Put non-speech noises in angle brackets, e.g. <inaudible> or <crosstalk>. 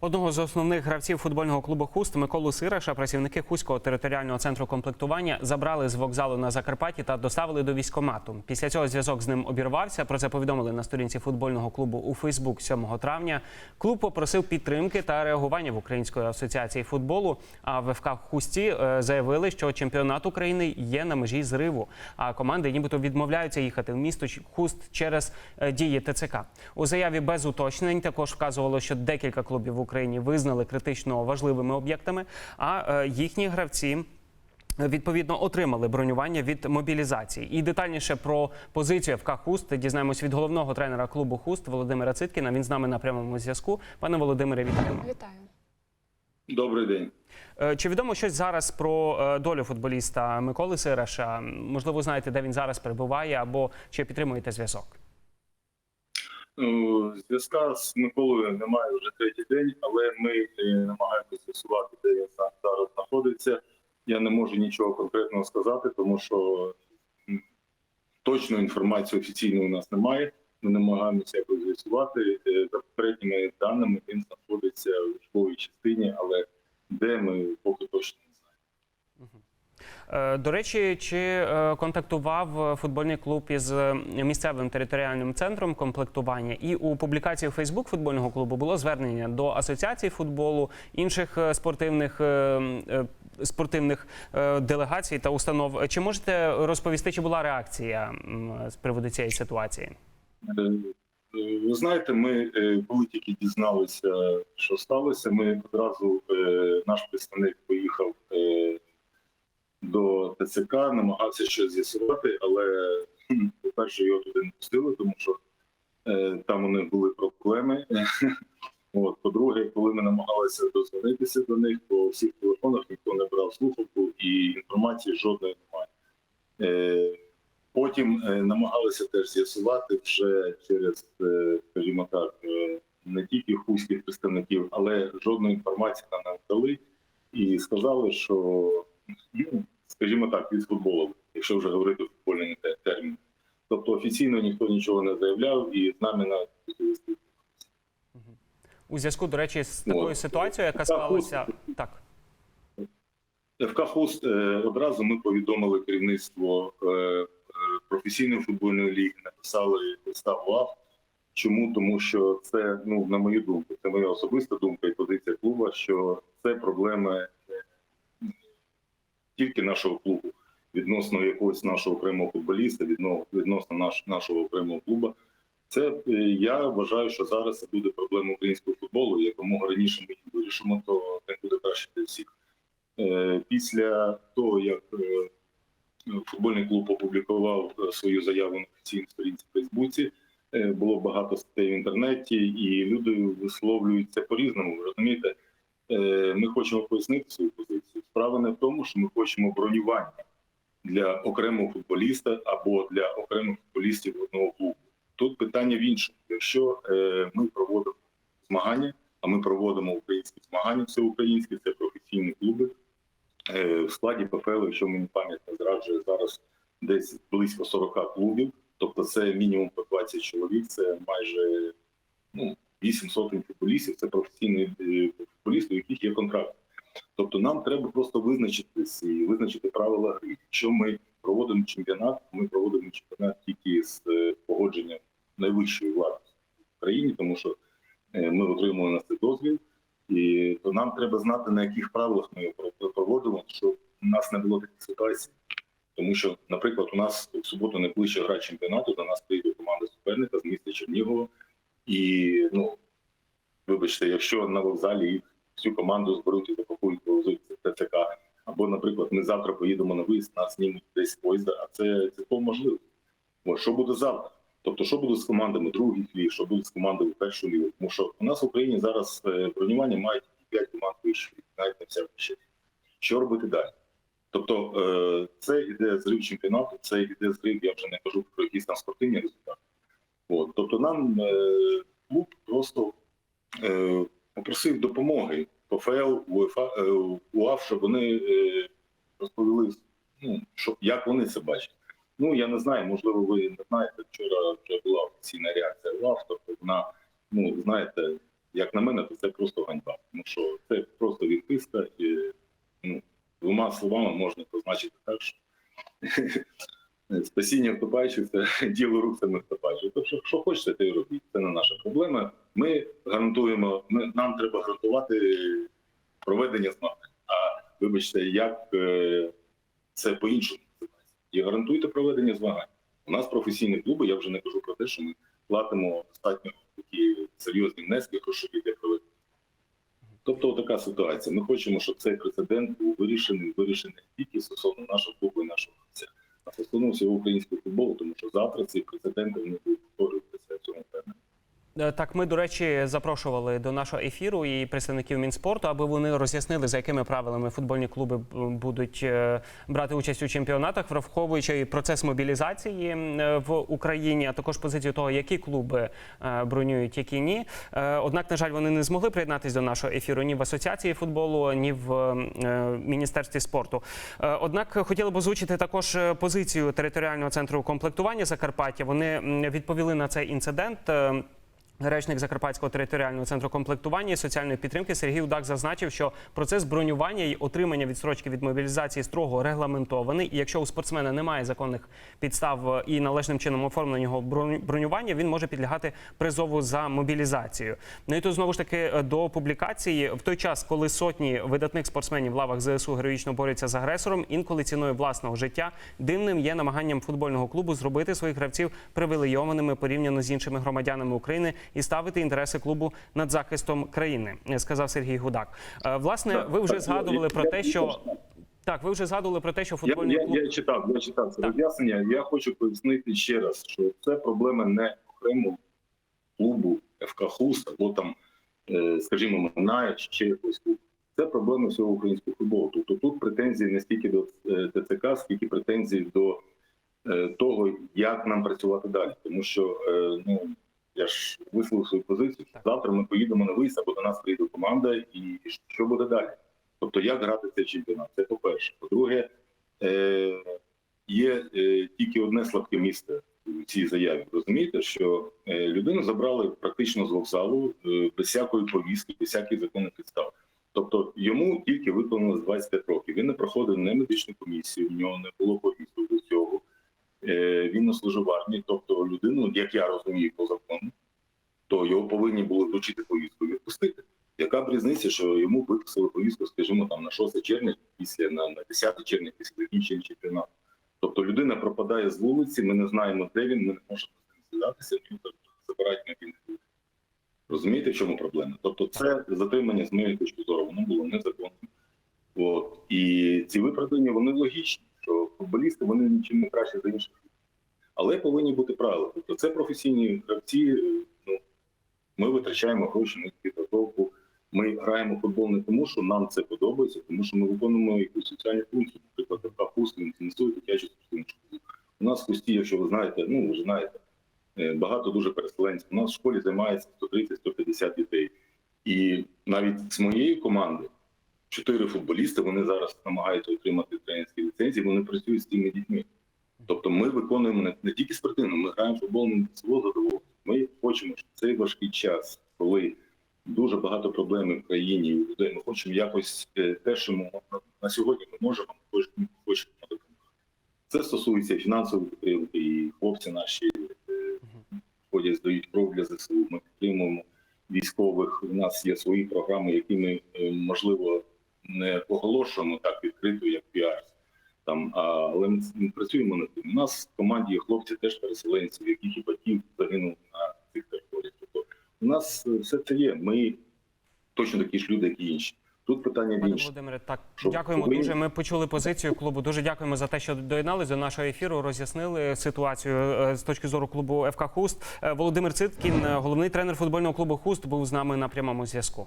Одного з основних гравців футбольного клубу Хуст Миколу Сираша працівники Хуського територіального центру комплектування забрали з вокзалу на Закарпатті та доставили до військкомату. Після цього зв'язок з ним обірвався. Про це повідомили на сторінці футбольного клубу у Фейсбук 7 травня. Клуб попросив підтримки та реагування в Української асоціації футболу. А в ФК Хусті е, заявили, що чемпіонат України є на межі зриву. А команди нібито відмовляються їхати в місто Хуст через е, дії ТЦК. У заяві без уточнень також вказувало, що декілька клубів в Україні визнали критично важливими об'єктами, а е, їхні гравці. Відповідно, отримали бронювання від мобілізації. І детальніше про позицію ФК Хуст дізнаємось від головного тренера клубу Хуст Володимира Циткіна. Він з нами на прямому зв'язку. Пане Володимире, вітаємо. Вітаю. Добрий день. Е, Чи відомо щось зараз про е, долю футболіста Миколи Сираша? Можливо, знаєте, де він зараз перебуває, або чи підтримуєте зв'язок? Ну, Зв'язка з Миколою немає вже третій день, але ми е, намагаємося з'ясувати, де він зараз знаходиться. Я не можу нічого конкретного сказати, тому що точної інформації офіційної у нас немає. Ми намагаємося якось з'ясувати. Е, За попередніми даними він знаходиться в військовій частині, але де ми поки точно До речі, чи е, контактував е, футбольний клуб із е, місцевим територіальним центром комплектування? І у публікації у Фейсбук футбольного клубу було звернення до асоціації футболу, інших е, спортивних. е, е, Спортивних е, делегацій та установ. Чи можете розповісти, чи була реакція з приводу цієї ситуації? Е, е, Ви знаєте, ми е, коли тільки дізналися, що сталося, ми одразу е, наш представник е, до ТЦК, намагався щось з'ясувати, але по-перше, його туди не пустили, тому що е, там у них були проблеми. <laughs> От, по-друге, коли ми намагалися дозвонитися до них, по всіх телефонах ніхто не брав слухавку і інформації жодної немає. Е, Потім е, намагалися теж з'ясувати вже через, е, скажімо так, е, не тільки хуських представників, але жодної інформації нам не дали і сказали, що, ну, скажімо так, від футболу, якщо вже говорити футбольний термін. Тобто офіційно ніхто нічого не заявляв і з нами спілкуватися. У зв'язку, до речі, з такою ситуацією, яка склалася так. ФК Хуст е, одразу ми повідомили керівництво е, е, професійної футбольної ліги, написали листа ЛАВ. Чому? Тому що це, ну на мою думку, це моя особиста думка і позиція клубу, що це проблеми тільки нашого клубу відносно якогось нашого окремого футболіста, відносно наш, нашого окремого клубу. Це е, я вважаю, що зараз це буде проблема українського футболу. Якомога раніше ми її вирішимо, то це буде краще для всіх. Е, Після того, як е, футбольний клуб опублікував свою заяву на офіційній сторінці в Фейсбуці, було багато статей в інтернеті, і люди висловлюються по-різному. Розумієте, ми хочемо пояснити свою. Справа не в тому, що ми хочемо бронювання для окремого футболіста або для окремих футболістів одного клубу. Тут питання в іншому. Якщо е, ми проводимо змагання, а ми проводимо українські змагання, все українське, це професійні клуби. Е, В складі ПФЛ, якщо мені пам'ять не зраджує, зараз десь близько 40 клубів. Тобто це мінімум по 20 чоловік, це майже ну, 8 сотень футболістів, це професійні е, футболісти, у яких є контракт. Тобто нам треба просто визначитись і визначити правила гри. Якщо ми проводимо чемпіонат, ми проводимо чемпіонат тільки з е, погодженням найвищої влади в країні, тому що е, ми отримуємо на це дозвіл, і то нам треба знати, на яких правилах ми його проводимо, щоб у нас не було таких ситуацій. Тому що, наприклад, у нас в суботу найближча гра чемпіонату, до нас прийде команда суперника з міста Чернігова. І, ну, вибачте, якщо на вокзалі їх всю команду зберуть і запакують повезуть ТЦК, або, наприклад, ми завтра поїдемо на виїзд, нас знімуть десь поїзда, а це цілком можливо. Що буде завтра? Тобто, що буде з командами других ліг, що буде з командами першої ліги? Тому що у нас в Україні зараз е, бронювання мають 5 команд вищої, навіть не вся вища. Що робити далі? Тобто, е, це іде зрив чемпіонату, це іде зрив, я вже не кажу про якісь там спортивні результати. От, тобто нам е, клуб просто попросив допомоги ПФЛ, е, УАФ, щоб вони е, розповіли, ну, що, як вони це бачать. Ну, я не знаю, можливо, ви не знаєте, вчора вже була офіційна реакція УАФ, тобто вона, ну, знаєте, як на мене, то це просто ганьба. Тому що це просто відписка, і ну, двома словами можна позначити так, що <laughs> спасіння втопаючих це <laughs> діло рук самих втопаючих. Тобто, що хочете, те й робіть. Це не наша проблема. Ми гарантуємо, ми, нам треба гарантувати проведення змагань. А вибачте, як е, це по-іншому називається. І гарантуйте проведення змагань. У нас професійні клуби, я вже не кажу про те, що ми платимо достатньо такі серйозні внески грошові для проведення. Тобто така ситуація. Ми хочемо, щоб цей прецедент був вирішений, вирішений тільки стосовно нашого клубу і нашого гравця, а стосовно всього українського футболу, тому що завтра ці прецеденти вони будуть повторюватися в цьому певне. Е, Так, ми, до речі, запрошували до нашого ефіру і представників Мінспорту, аби вони роз'яснили, за якими правилами футбольні клуби будуть е, брати участь у чемпіонатах, враховуючи процес мобілізації е, в Україні, а також позицію того, які клуби е, бронюють, які ні. Е, Однак, на жаль, вони не змогли приєднатися до нашого ефіру ні в асоціації футболу, ні в е, міністерстві спорту. Е, Однак хотіли б озвучити також е, позицію територіального центру комплектування Закарпаття. Вони відповіли на цей інцидент. Речник Закарпатського територіального центру комплектування і соціальної підтримки Сергій Удак зазначив, що процес бронювання і отримання відстрочки від мобілізації строго регламентований. І якщо у спортсмена немає законних підстав е, і належним чином оформленого броню- бронювання, він може підлягати призову за мобілізацією. Ну і тут знову ж таки е, до публікації в той час, коли сотні видатних спортсменів в лавах ЗСУ героїчно борються з агресором, інколи ціною власного життя дивним є намаганням футбольного клубу зробити своїх гравців привілейованими порівняно з іншими громадянами України і ставити інтереси клубу над захистом країни, сказав Сергій Гудак. Е, Власне, ви вже згадували про те, що так, ви вже згадували про те, що Я, футбольний я, клуб я читав, я читав це роз'яснення. Я хочу пояснити ще раз, що це проблема не окремо клубу ФК Хуст або там, е, скажімо, Минає чи ще якогось клубу. Це проблема всього українського футболу. Тобто тут претензії не стільки до е, ТЦК, скільки претензії до того, як нам працювати далі. Тому що ну я ж висловив свою позицію. Так. Завтра ми поїдемо на виїзд, або до нас прийде команда, і що буде далі? Тобто, як грати цей чемпіонат? Це по-перше. По-друге, е, є е, тільки одне слабке місце у цій заяві. Розумієте, що е, людину забрали практично з вокзалу е, без всякої повістки, без всяких законних підстав. Тобто йому тільки виповнилось 25 років. Він не проходив не медичну комісію, в нього не було. Е, він не служив армії. Тобто людину, як я розумію по закону, то його повинні були вручити повістку і відпустити. Яка б різниця, що йому виписали повістку, скажімо, там на 6 червня, після на, на 10 червня, після закінчення чемпіонату. Тобто людина пропадає з вулиці, ми не знаємо, де він, ми не можемо з ним зв'язатися, забирають мобільний телефон. Розумієте, в чому проблема? Тобто, це затримання з моєї точки зору, воно було незаконним. І ці виправдання вони логічні, футболісти вони нічим не краще за інших. Але повинні бути правила. Тобто це професійні гравці. е, Ну, ми витрачаємо гроші на підготовку. Ми граємо футбол не тому, що нам це подобається, тому що ми виконуємо якусь соціальну функцію. Наприклад, така хуст він фінансує дитячу спортивну. У нас в хусті, якщо ви знаєте, ну ви знаєте, е, багато дуже переселенців. У нас в школі займається 130-150 дітей. І навіть з моєї команди чотири футболісти вони зараз намагаються отримати тренерські ліцензії, вони працюють з тими дітьми. Тобто ми виконуємо не, тільки спортивно, ми граємо футбол не свого задоволення. Ми хочемо, щоб цей важкий час, коли дуже багато проблем в країні у людей, ми хочемо якось е, те, що ми на- сьогодні ми можемо, ми хочемо допомогти. Це стосується і фінансової підтримки, і хлопці наші е, ходять, здають кров для ЗСУ. Ми підтримуємо військових. У нас є свої програми, які ми е, можливо не оголошуємо так відкрито, як піар. Там, але ми, ми працюємо над тим. У нас в команді є хлопці теж переселенці, яких і батьків загинув на цих територіях. Тобто у нас е, все це є. Ми точно такі ж люди, як і інші. Тут питання Пане. Володимире, так Щоб дякуємо ви- дуже. Ми почули позицію клубу. Дуже дякуємо за те, що доєднались до нашого ефіру. Роз'яснили ситуацію е, з точки зору клубу ФК Хуст. Е, Володимир Циткін, головний тренер футбольного клубу Хуст, був з нами на прямому зв'язку.